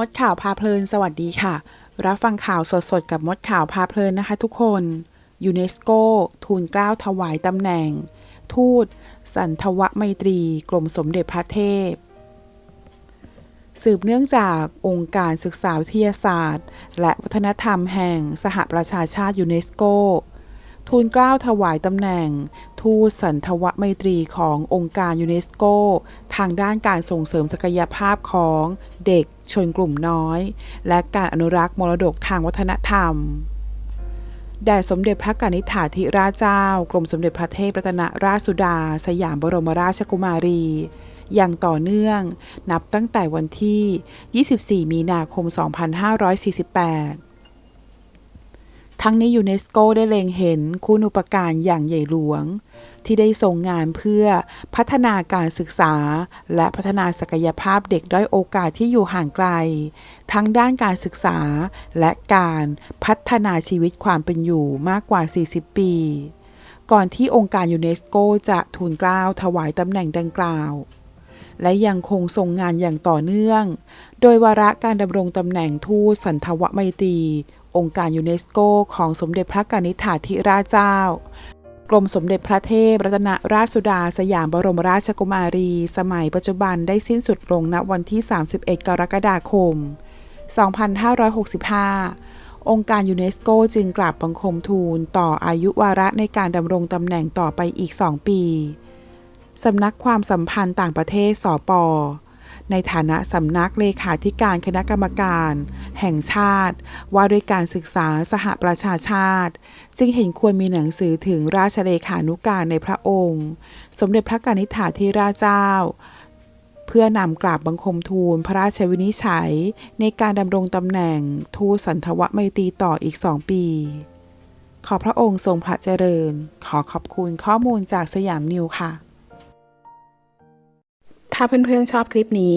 มดข่าวพาเพลินสวัสดีค่ะ รับฟังข่าวสดๆ กับมดข่าวพาเพลินนะคะทุกคนยูเนสโกทูลเกล้าถวายตำแหน่ง ทูต สันทวไมตรี กรมสมเด็จพระเทพ สืบเนื่องจากองค์การศึกษาวิทยาศาสตร์ และวัฒนธรรมแห่งสหประชาชาติยูเนสโก ทูลเกล้าถวายตำแหน่ง ทูตสันทวไมตรีขององค์การยูเนสโก ทางด้านการส่งเสริมศักยภาพของเด็กชนกลุ่มน้อย และการอนุรักษ์มรดกทางวัฒนธรรมแด่สมเด็จพระกนิษฐาธิราชเจ้า กรมสมเด็จพระเทพรัตนราชสุดา สยามบรมราชกุมารี อย่างต่อเนื่อง นับตั้งแต่วันที่ 24 มีนาคม 2548 ทั้งนี้ยูเนสโกได้เล็งเห็นคุณอุปการอย่างใหญ่หลวง ที่ได้ทรงงานเพื่อพัฒนาการศึกษา และพัฒนาศักยภาพเด็กด้อยโอกาสที่อยู่ห่างไกล ทั้งด้านการศึกษาและการพัฒนาชีวิตความเป็นอยู่มากกว่า 40 ปี ก่อนที่องค์การยูเนสโกจะทูลเกล้าถวายตำแหน่งดังกล่าว และยังคงทรงงานอย่างต่อเนื่อง โดยวาระการดำรงตำแหน่งทูตสันทวไมตรี องค์การยูเนสโกของสมเด็จพระกนิษฐาธิราชเจ้ากรมสมเด็จพระเทพรัตนราชสุดาสยามบรมราชกุมารี สมัยปัจจุบันได้สิ้นสุดลงณวันที่ 31 กรกฎาคม 2565 องค์การยูเนสโกจึงกราบบังคมทูลต่ออายุวาระในการดำรงตำแหน่งต่อไปอีก 2 ปี สำนักความสัมพันธ์ต่างประเทศสปในฐานะสำนักเลขาธิการคณะกรรมการ แห่งชาติ ว่าด้วยการศึกษาสหประชาชาติ จึงเห็นควรมีหนังสือถึงราชเลขานุการในพระองค์ สมเด็จพระกนิษฐาธิราชเจ้า เพื่อนำกราบบังคมทูลพระราชวินิจฉัย ในการดำรงตำแหน่งทูตสันทวไมตรีต่ออีกสองปี ขอพระองค์ทรงพระเจริญ ขอขอบคุณข้อมูลจากสยามนิวค่ะถ้าเพื่อนๆชอบคลิปนี้